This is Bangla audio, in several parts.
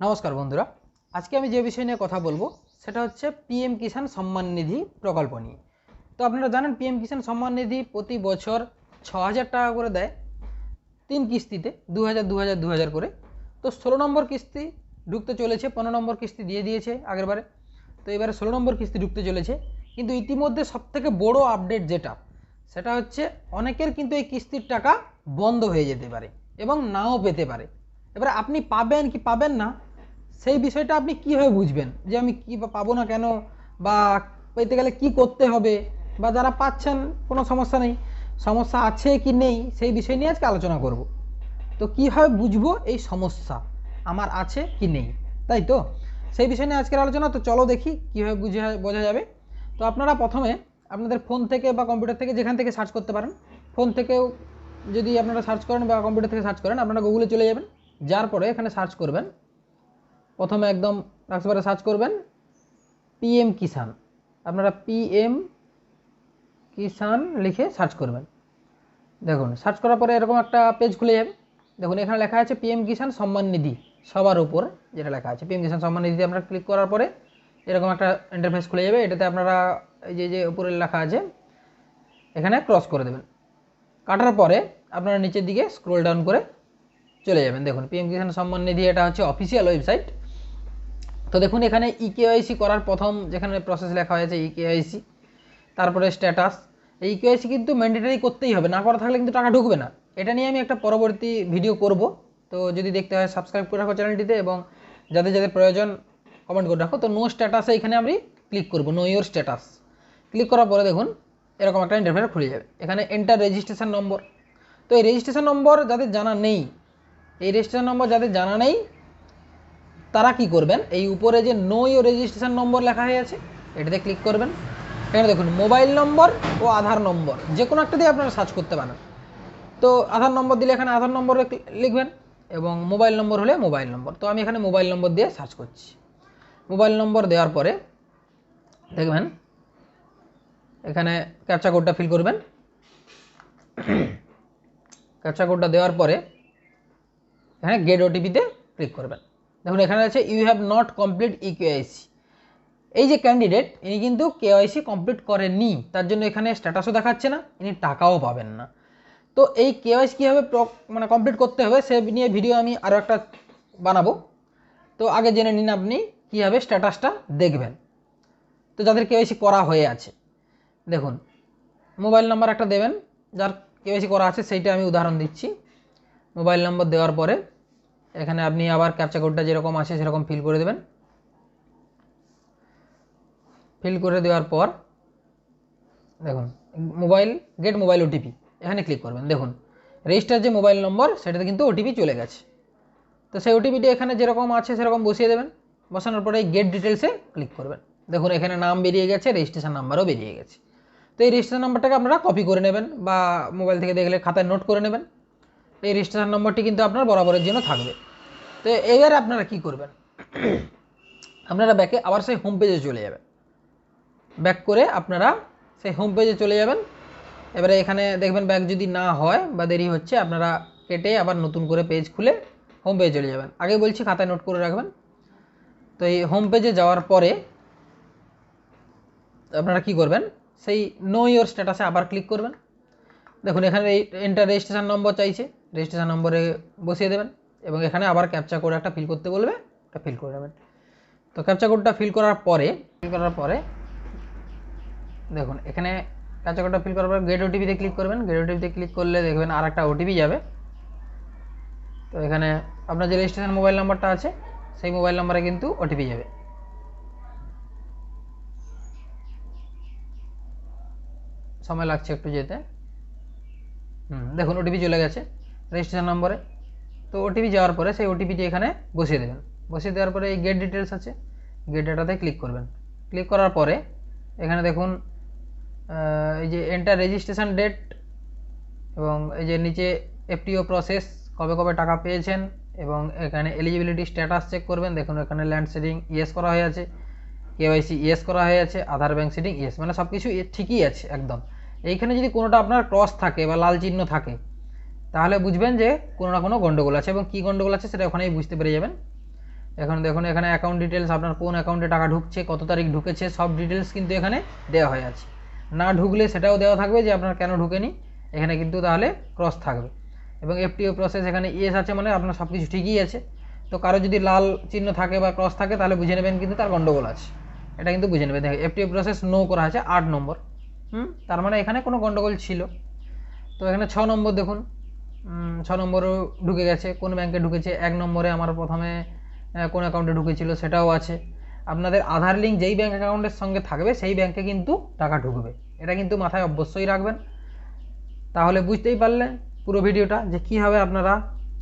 নমস্কার বন্ধুরা। আজকে আমি যে বিষয় নিয়ে কথা বলব, সেটা হচ্ছে পিএম কিষাণ সম্মান নিধি প্রকল্প নিয়ে। তো আপনারা জানেন পিএম কিষাণ সম্মান নিধি প্রতি বছর ছ হাজার টাকা করে দেয় তিন কিস্তিতে দু হাজার দু হাজার দু হাজার করে। তো ষোলো নম্বর কিস্তি ঢুকতে চলেছে, পনেরো নম্বর কিস্তি দিয়ে দিয়েছে আগেরবারে তো এবারে ষোলো নম্বর কিস্তি ঢুকতে চলেছে। কিন্তু ইতিমধ্যে সবথেকে বড় আপডেট যেটা, সেটা হচ্ছে অনেকের কিন্তু এই কিস্তির টাকা বন্ধ হয়ে যেতে পারে এবং নাও পেতে পারে। এবারে আপনি পাবেন কি পাবেন না সেই বিষয়টা আপনি কীভাবে বুঝবেন? যে আমি কী পাবো না কেন? বা পেতে গেলে কি করতে হবে? বা যারা পাচ্ছেন, কোনো সমস্যা নেই। সমস্যা আছে কি নেই, সেই বিষয় নিয়ে আজকে আলোচনা করব। তো কীভাবে বুঝব এই সমস্যা আমার আছে কি নেই? তাই তো? সেই বিষয় নিয়ে আজকের আলোচনা। তো চলো দেখি কীভাবে বুঝা, বোঝা যাবে। তো আপনারা প্রথমে আপনাদের ফোন থেকে বা কম্পিউটার থেকে যেখান থেকে সার্চ করতে পারেন। ফোন থেকেও যদি আপনারা সার্চ করেন বা কম্পিউটার থেকে সার্চ করেন, আপনারা গুগলে চলে যাবেন। যার পরে এখানে সার্চ করবেন প্রথমে একদম একবারে সার্চ করবেন পিএম কিষান আপনারা পিএম কিষান লিখে সার্চ করবেন। দেখুন সার্চ করার পরে এরকম একটা পেজ খুলে যাবে। দেখুন, এখানে লেখা আছে পিএম কিষান সম্মান নিধি, সবার উপর যেটা লেখা আছে। পিএম কিষান সম্মান নিধিতে আপনারা ক্লিক করার পরে এরকম একটা ইন্টারফেস খুলে যাবে। এটাতে আপনারা এই যে যে উপরে লেখা আছে, এখানে ক্রস করে দেবেন। কাটার পরে আপনারা নিচের দিকে স্ক্রোল ডাউন করে চলে যাবেন। দেখুন পিএম কিষাণ সম্মান নিধি এটা হচ্ছে অফিসিয়াল ওয়েবসাইট তো দেখুন, এখানে E ইকেওয়াইসি করার প্রথম যেখানে প্রসেস লেখা হয়েছে E ইকেওয়াইসি তারপরে স্ট্যাটাস এই ইকেওয়াইসি কিন্তু ম্যান্ডেটারি করতেই হবে, না করা থাকলে কিন্তু টাকা ঢুকবে না। এটা নিয়ে আমি একটা পরবর্তী ভিডিও করব। তো যদি দেখতে হয় সাবস্ক্রাইব করে রাখো চ্যানেলটিতে এবং যাদের যাদের প্রয়োজন কমেন্ট করে রাখো। তো নো স্ট্যাটাসে এখানে আমি ক্লিক করব নো ইয়োর স্ট্যাটাস ক্লিক করার পরে দেখুন, এরকম একটা ইন্টারফেস খুলে যাবে। এখানে এন্টার রেজিস্ট্রেশন নম্বর তো এই রেজিস্ট্রেশন নম্বর যাদের জানা নেই, এই রেজিস্ট্রেশন নম্বর যাদের জানা নেই তারা কি করবেন? এই উপরে যে নো ইউ রেজিস্ট্রেশন নম্বর লেখা হয়ে আছে, এটাতে ক্লিক করবেন। এখানে দেখুন মোবাইল নম্বর ও আধার নম্বর যে কোনো একটা দিয়ে আপনারা সার্চ করতে পারেন। তো আধার নম্বর দিলে এখানে আধার নম্বরে লিখবেন, এবং মোবাইল নম্বর হলে মোবাইল নম্বর তো আমি এখানে মোবাইল নম্বর দিয়ে সার্চ করছি। মোবাইল নম্বর দেওয়ার পরে দেখবেন, এখানে ক্যাপচা কোডটা ফিল করবেন। ক্যাপচা কোডটা দেওয়ার পরে এখানে গেট ওটিপিতে ক্লিক করবেন। দেখুন, এখানে আছে you have not complete e eKYC এই যে ক্যান্ডিডেট ইনি কিন্তু কেওয়াইসি কমপ্লিট করেননি, তার জন্য এখানে স্ট্যাটাসও দেখাচ্ছে না, ইনি টাকাও পাবেন না। তো এই কেওয়াইসি কীভাবে মানে কমপ্লিট করতে হবে, সে নিয়ে ভিডিও আমি আরও একটা বানাবো। তো আগে জেনে নিন আপনি কীভাবে স্ট্যাটাসটা দেখবেন। তো যাদের কেওয়াইসি করা হয়ে আছে, দেখুন মোবাইল নাম্বার একটা দেবেন, যার কেওয়াইসি করা আছে, সেইটা আমি উদাহরণ দিচ্ছি। মোবাইল নম্বর দেওয়ার পরে এখানে আপনি আবার ক্যাপচা কোডটা যেরকম আছে সেরকম ফিল করে দেবেন। ফিল করে দেওয়ার পর, দেখুন মোবাইল গেট মোবাইল ওটিপি এখানে ক্লিক করবেন। দেখুন রেজিস্টার যে মোবাইল নম্বর সেটাতে কিন্তু ওটিপি চলে গেছে। তো সেই ওটিপিটি এখানে যেরকম আছে সেরকম বসিয়ে দেবেন। বসানোর পরে এই গেট ডিটেলসে ক্লিক করবেন। দেখুন, এখানে নাম বেরিয়ে গেছে রেজিস্ট্রেশন নাম্বারও বেরিয়ে গেছে। তো এই রেজিস্ট্রেশন নাম্বারটাকে আপনারা কপি করে নেবেন বা মোবাইল থেকে দেখলে খাতায় নোট করে নেবেন। এই রেজিস্ট্রেশন নম্বরটি কিন্তু আপনার বরাবরের জন্য থাকবে। তো এবার আপনারা কি করবেন? আপনারা ব্যাকে আবার সেই হোম পেজে চলে যাবেন। ব্যাক করে আপনারা সেই হোম পেজে চলে যাবেন। এবারে এখানে দেখবেন ব্যাক যদি না হয় বা দেরি হচ্ছে, আপনারা কেটে আবার নতুন করে পেজ খুলে হোম পেজে চলে যাবেন। আগে বলছি খাতায় নোট করে রাখবেন। তো এই হোম পেজে যাওয়ার পরে আপনারা কি করবেন? সেই নো ইয়োর স্ট্যাটাসে আবার ক্লিক করবেন। দেখুন, এখানে এন্টার রেজিস্ট্রেশন নম্বর চাইছে। রেজিস্ট্রেশন নম্বরে বসিয়ে দেবেন এবং এখানে আবার ক্যাপচা কোড একটা ফিল করতে বলবে এটা ফিল করে নেবেন। তো ক্যাপচা কোডটা ফিল করার পরে ফিল করার পরে, দেখুন, এখানে ক্যাপচা কোডটা ফিল করার পরে গেট ওটিপিতে ক্লিক করবেন। গেট ওটিপিতে ক্লিক করলে দেখবেন আর একটা ওটিপি যাবে। তো এখানে আপনার যে রেজিস্ট্রেশন মোবাইল নাম্বারটা আছে, সেই মোবাইল নাম্বারে কিন্তু ওটিপি যাবে। সময় লাগছে একটু যেতে। দেখুন ওটিপি চলে গেছে রেজিস্ট্রেশন নম্বরে তো ওটিপি যাওয়ার পরে সেই ওটিপিটি এখানে বসিয়ে দেবেন। বসিয়ে দেওয়ার পরে এই গেট ডিটেলস আছে গেট ডেটাতে ক্লিক করবেন। ক্লিক করার পরে এখানে দেখুন এই যে এন্টার রেজিস্ট্রেশন ডেট এবং এই যে নিচে এফটিও প্রসেস কবে কবে টাকা পেয়েছেন এবং এখানে এলিজিবিলিটি স্ট্যাটাস চেক করবেন। দেখুন, এখানে ল্যান্ড সেটিং ইয়েস করা হয়ে আছে কেওয়াইসি ইয়েস করা হয়ে আছে আধার ব্যাংক সেটিং ইয়েস মানে সব কিছু ঠিকই আছে একদম। এইখানে যদি কোনোটা আপনার ক্রস থাকে বা লাল চিহ্ন থাকে, তাহলে বুঝবেন যে কোনো না কোনো গণ্ডগোল আছে এবং কী গণ্ডগোল আছে সেটা ওখানেই বুঝতে পেরে যাবেন। এখন দেখুন, এখানে অ্যাকাউন্ট ডিটেলস আপনার কোন অ্যাকাউন্টে টাকা ঢুকছে, কত তারিখ ঢুকেছে, সব ডিটেলস কিন্তু এখানে দেওয়া হয়ে আছে। না ঢুকলে সেটাও দেওয়া থাকবে যে আপনার কেন ঢুকেনি, এখানে কিন্তু তাহলে ক্রস থাকবে। এবং এফটিও প্রসেস এখানে ইএস আছে মানে আপনার সব কিছু ঠিকই আছে। তো কারও যদি লাল চিহ্ন থাকে বা ক্রস থাকে, তাহলে বুঝে নেবেন কিন্তু তার গন্ডগোল আছে। এটা কিন্তু বুঝে নেবেন। দেখেন এফটিও প্রসেস নো করা আছে আট নম্বর। হুম? তার মানে এখানে কোনো গন্ডগোল ছিল। তো এখানে ছ নম্বর দেখুন। ছ নম্বরও ঢুকে গেছে। কোন ব্যাংকে ঢুকেছে? এক নম্বরে আমার প্রথমে কোন অ্যাকাউন্টে ঢুকেছিল সেটাও আছে। আপনাদের আধার লিঙ্ক যেই ব্যাঙ্ক অ্যাকাউন্টের সঙ্গে থাকবে, সেই ব্যাংকে কিন্তু টাকা ঢুকবে। এটা কিন্তু মাথায় অবশ্যই রাখবেন। তাহলে বুঝতেই পারলেন পুরো ভিডিওটা যে কীভাবে আপনারা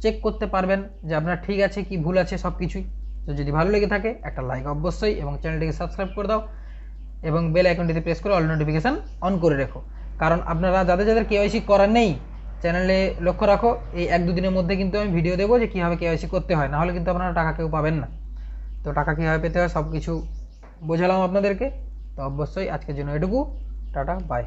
চেক করতে পারবেন যে আপনার ঠিক আছে কি ভুল আছে সব কিছুই তো যদি ভালো লেগে থাকে, একটা লাইক অবশ্যই এবং চ্যানেলটিকে সাবস্ক্রাইব করে দাও। এবং বেল আইকনটিতে প্রেস করে অল নোটিফিকেশান অন করে রেখো। কারণ আপনারা যাদের যাদের কেওয়াইসি করা নেই চ্যানেলে লক্ষ্য রাখো, এই এক দুদিনের মধ্যে কিন্তু আমি ভিডিও দেবো যে কীভাবে কেওয়াইসি করতে হয়। নাহলে কিন্তু আপনারা টাকা কেউ পাবেন না। তো টাকা কীভাবে পেতে হয় সব কিছু বোঝালাম আপনাদেরকে। তো অবশ্যই আজকের জন্য এটুকু। Tata bye